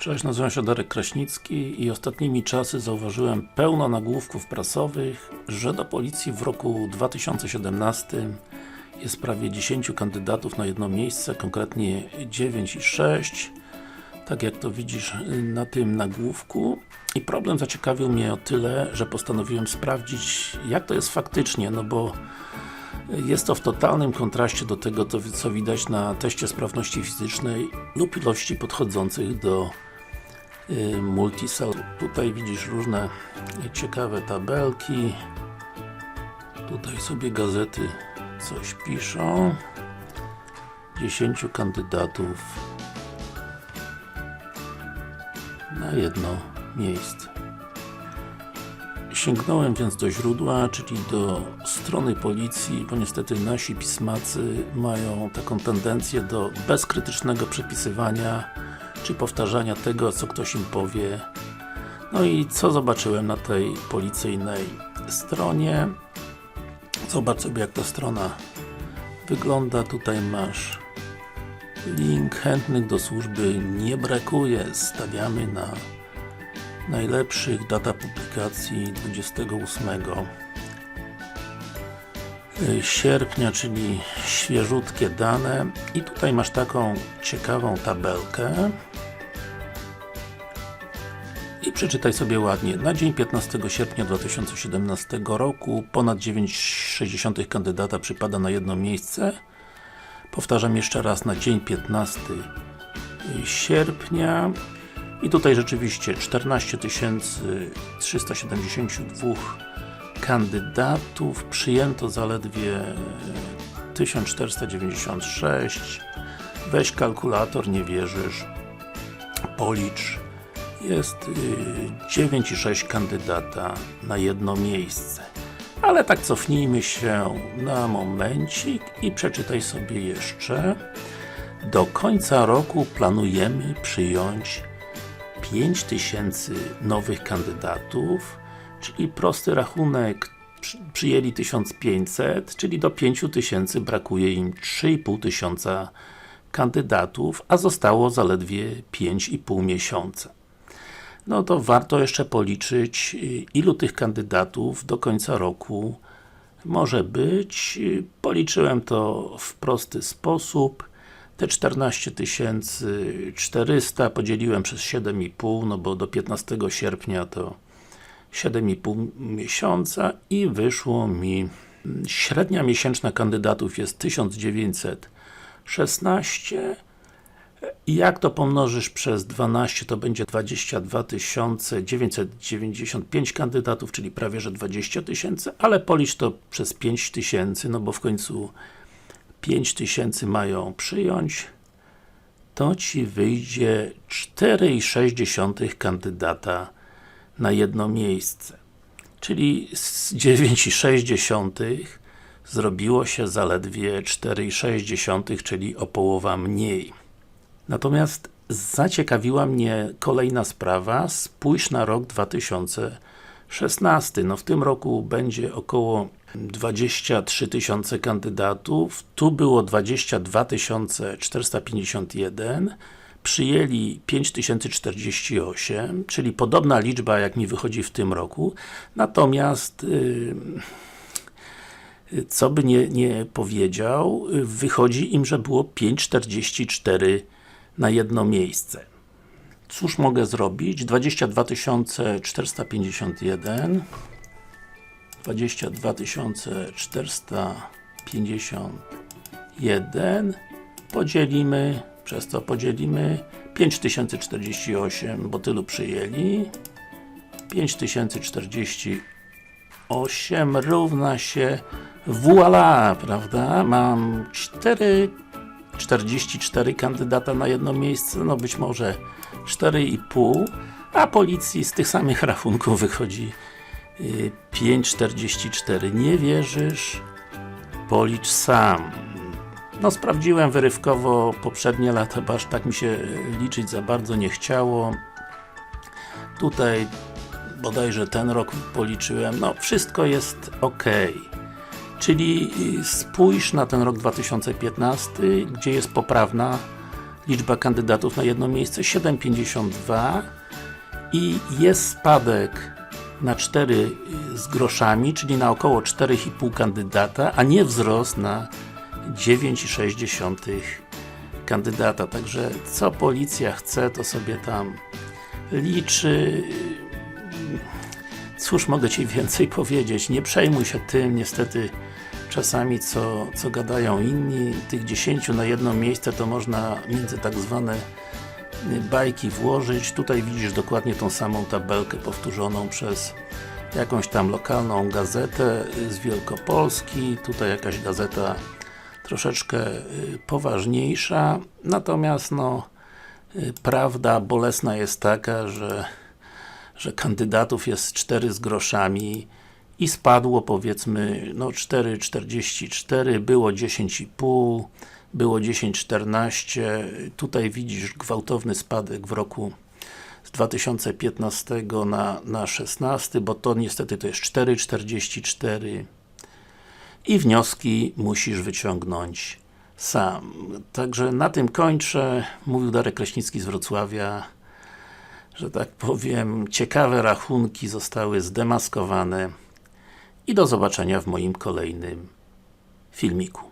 Cześć, nazywam się Darek Kraśnicki i ostatnimi czasy zauważyłem pełno nagłówków prasowych, że do policji w roku 2017 jest prawie 10 kandydatów na jedno miejsce, konkretnie 9 i 6 tak jak to widzisz na tym nagłówku. I problem zaciekawił mnie o tyle, że postanowiłem sprawdzić jak to jest faktycznie, no bo jest to w totalnym kontraście do tego, co widać na teście sprawności fizycznej lub ilości podchodzących do y, multisal. Tutaj widzisz różne ciekawe tabelki. Tutaj sobie gazety coś piszą. 10 kandydatów na jedno miejsce. Sięgnąłem więc do źródła, czyli do strony policji, bo niestety nasi pismacy mają taką tendencję do bezkrytycznego przepisywania czy powtarzania tego, co ktoś im powie. No i co zobaczyłem na tej policyjnej stronie? Zobacz sobie jak ta strona wygląda. Tutaj masz link chętnych do służby nie brakuje. Stawiamy na najlepszych data publikacji 28 sierpnia, czyli świeżutkie dane. I tutaj masz taką ciekawą tabelkę. I przeczytaj sobie ładnie. Na dzień 15 sierpnia 2017 roku ponad 9,6 kandydata przypada na jedno miejsce. Powtarzam jeszcze raz, na dzień 15 sierpnia. I tutaj rzeczywiście 14 372 kandydatów, przyjęto zaledwie 1496 weź kalkulator, nie wierzysz. Policz. Jest 9,6 kandydata na jedno miejsce. Ale tak cofnijmy się na momencik i przeczytaj sobie jeszcze. Do końca roku planujemy przyjąć 5000 nowych kandydatów czyli prosty rachunek przyjęli 1500, czyli do 5000 brakuje im 3,5 tysiąca kandydatów, a zostało zaledwie 5,5 miesiąca no to warto jeszcze policzyć ilu tych kandydatów do końca roku może być. Policzyłem to w prosty sposób. Te 14 400 podzieliłem przez 7,5, no bo do 15 sierpnia to 7,5 miesiąca i wyszło mi średnia miesięczna kandydatów jest 1916 i jak to pomnożysz przez 12, to będzie 22 995 kandydatów, czyli prawie, że 20 tysięcy, ale policz to przez 5 tysięcy, no bo w końcu 5 tysięcy mają przyjąć, to Ci wyjdzie 4,6 kandydata na jedno miejsce. Czyli z 9,6 zrobiło się zaledwie 4,6, czyli o połowa mniej. Natomiast zaciekawiła mnie kolejna sprawa, spójrz na rok 2016. No w tym roku będzie około 23 tysiące kandydatów, tu było 22 451, przyjęli 5048, czyli podobna liczba jak mi wychodzi w tym roku, natomiast yy, co by nie, nie powiedział, wychodzi im, że było 544 na jedno miejsce. Cóż mogę zrobić? 22 451 22 451 podzielimy, przez to podzielimy 5048, bo tylu przyjęli 5048 równa się voila, prawda? Mam 4 44 kandydata na jedno miejsce, no być może 4,5 a policji z tych samych rachunków wychodzi 5,44 y, nie wierzysz? Policz sam no sprawdziłem wyrywkowo poprzednie lata, bo aż tak mi się liczyć za bardzo nie chciało. Tutaj bodajże ten rok policzyłem, no wszystko jest ok Czyli spójrz na ten rok 2015, gdzie jest poprawna liczba kandydatów na jedno miejsce 7,52 i jest spadek na 4 z groszami, czyli na około 4,5 kandydata, a nie wzrost na 9,6 kandydata. Także co policja chce, to sobie tam liczy. Cóż mogę Ci więcej powiedzieć? Nie przejmuj się tym, niestety czasami co, co gadają inni, tych 10 na jedno miejsce to można między tak zwane bajki włożyć. Tutaj widzisz dokładnie tą samą tabelkę powtórzoną przez jakąś tam lokalną gazetę z Wielkopolski, tutaj jakaś gazeta troszeczkę y, poważniejsza, natomiast no y, prawda bolesna jest taka, że że kandydatów jest 4 z groszami i spadło powiedzmy no 4,44, było 10,5 było 10,14 tutaj widzisz gwałtowny spadek w roku z 2015 na, na 16, bo to niestety to jest 4,44 i wnioski musisz wyciągnąć sam. Także na tym kończę. Mówił Darek Kraśnicki z Wrocławia że tak powiem, ciekawe rachunki zostały zdemaskowane i do zobaczenia w moim kolejnym filmiku.